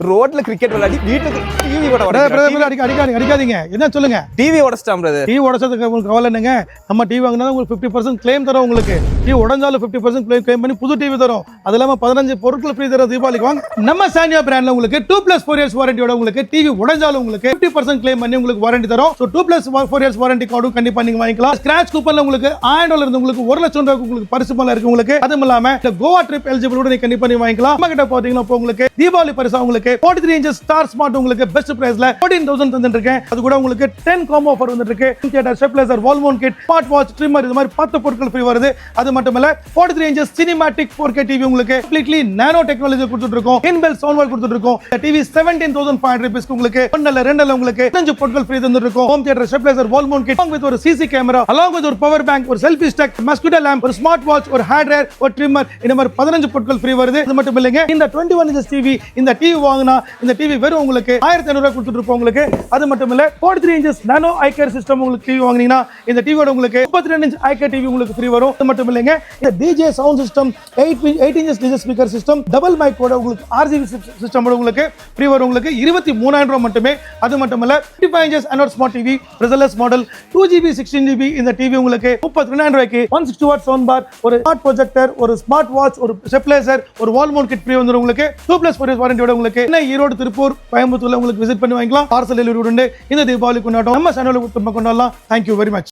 ரோட்ல கிரிக்கெட் விளையாடி வீட்டுக்கு டிவி ஓட அடிக்காதீங்க அடிக்காதீங்க. என்ன சொல்லுங்க? டிவி உடச்சிட்டான் பிரதர். டிவி உடச்சதுக்கு உங்களுக்கு கவலை என்னங்க நம்ம டிவி வாங்கினா உங்களுக்கு ஃபிஃப்டி பர்சன்ட் கிளைம் தரோம் உங்களுக்கு. டிவி உடஞ்சாலும் ஃபிஃப்டி பர்சன்ட் கிளைம் பண்ணி புது டிவி தரும். அது இல்லாமல் பதினஞ்சு பொருட்கள் ஃப்ரீ தர தீபாவளிக்கு வாங்க. நம்ம சானியா பிராண்ட்ல உங்களுக்கு டூ ப்ளஸ் ஃபோர் இயர்ஸ் வாரண்டியோட உங்களுக்கு டிவி உடஞ்சாலும் உங்களுக்கு ஃபிஃப்டி பர்சன்ட் கிளைம் பண்ணி உங்களுக்கு வாரண்டி தரும். So two plus four years warranty கார்டும் கண்டிப்பாக நீங்கள் வாங்கிக்கலாம். ஸ்கிராச் கூப்பனில் உங்களுக்கு ஆயிரம் டாலர் இருந்து உங்களுக்கு ஒரு லட்சம் ரூபாய்க்கு உங்களுக்கு பரிசு பலம் இருக்கு உங்களுக்கு. அதுவும் இல்லாம இந்த கோவா ட்ரிப் எலிஜிபிள் நீங்க கண்டிப்பா நீங்க வாங்கிக்கலாம். நம்ம கிட்ட பாத்தீங்கன்னா இப்போ உங்களுக்கு தீபாவளி பரிசா உங்களுக்கு 43 த்ரீ இன்ச்சஸ் ஸ்டார் ஸ்மார்ட் உங்களுக்கு பெஸ்ட் பிரைஸ்ல ஃபோர்டீன் தௌசண்ட் தந்துட்டு இருக்கேன் அது கூட உங்களுக்கு டென் காம்போ ஆஃபர் வந்துட்டு இருக்கு theatre stabiliser wall mount kit smart watch trimmer இது மாதிரி பத்து பொருட்கள் ஃப்ரீ வருது. அது மட்டும் இல்ல 43 three inches cinematic four K TV உங்களுக்கு கம்ப்ளீட்லி நானோ டெக்னாலஜி கொடுத்துட்டு இருக்கோம் இன்பெல் சவுண்ட் வால் கொடுத்துட்டு இருக்கோம் TV seventeen thousand five hundred ருபீஸ்க்கு உங்களுக்கு ஒன்னு ரெண்டுல உங்களுக்கு அஞ்சு பொருட்கள் ஃப்ரீ தந்துட்டு இருக்கோம் home theatre stabiliser wall mount kit with ஒரு சிசி கேமரா அலாங் வித் ஒரு பவர் பேங்க் ஒரு செல்ஃபி ஸ்டக் மஸ்கிட்டோ லேம்ப் ஒரு ஸ்மார்ட் வாட்ச் ஒரு ஹேர் ட்ரையர் ஒரு ட்ரிம்மர் இந்த மாதிரி பதினஞ்சு பொருட்கள் ஃப்ரீ வருது. இது மட்டும் இல்லைங்க இந்த டுவெண்ட்டி ஒன் இன்ச்சஸ் டிவி இந்த டிவி வாங்கினா இந்த டிவி வெறும் உங்களுக்கு ஆயிரத்தி ஐநூறுவா கொடுத்துட்டு இருப்போம் உங்களுக்கு. அது மட்டும் இல்லை forty three inches nano eyecare system உங்களுக்கு டிவி வாங்கினீங்கன்னா இந்த டிவியோட உங்களுக்கு முப்பத்தி ரெண்டு இன்ச் ஐகேர் டிவி உங்களுக்கு ஃப்ரீ வரும். அது மட்டும் இல்லைங்க இந்த DJ sound system eight eight inches DJ speaker system double மைக்கோட உங்களுக்கு ஆர்ஜிபி சிஸ்டம் உங்களுக்கு ஃப்ரீ வரும். உங்களுக்கு இருபத்தி மூணாயிரம் ரூபாய் மட்டுமே. அது மட்டும் இல்ல fifty five inches Android smart TV ரிசல்எஸ் model two GB sixteen GB இந்த டிவி உங்களுக்கு முப்பத்தி ரெண்டாயிரம் ரூபாய்க்கு one sixty watt sound bar ஒரு ஸ்மார்ட் ப்ரொஜெக்டர் ஒரு ஸ்மார்ட் வாட்ச் ஒரு ஸ்டெப்லைசர் ஒரு வால் மவுண்ட் கிட் ஃப்ரீ வந்துடும் உங்களுக்கு. டூ பிளஸ் ஃபோர் வாரண்டியோட உங்களுக்கு என்ன ஈரோடு திருப்பூர் கோயம்புத்தூர்ல உங்களுக்கு விசிட் பண்ணி வாங்கிக்கலாம். பார்சல் டெலிவரி உண்டு இந்த தீபாவளி கொண்டாட்டம் நம்ம சேனலில் திரும்ப கொண்டாடலாம். Thank you very much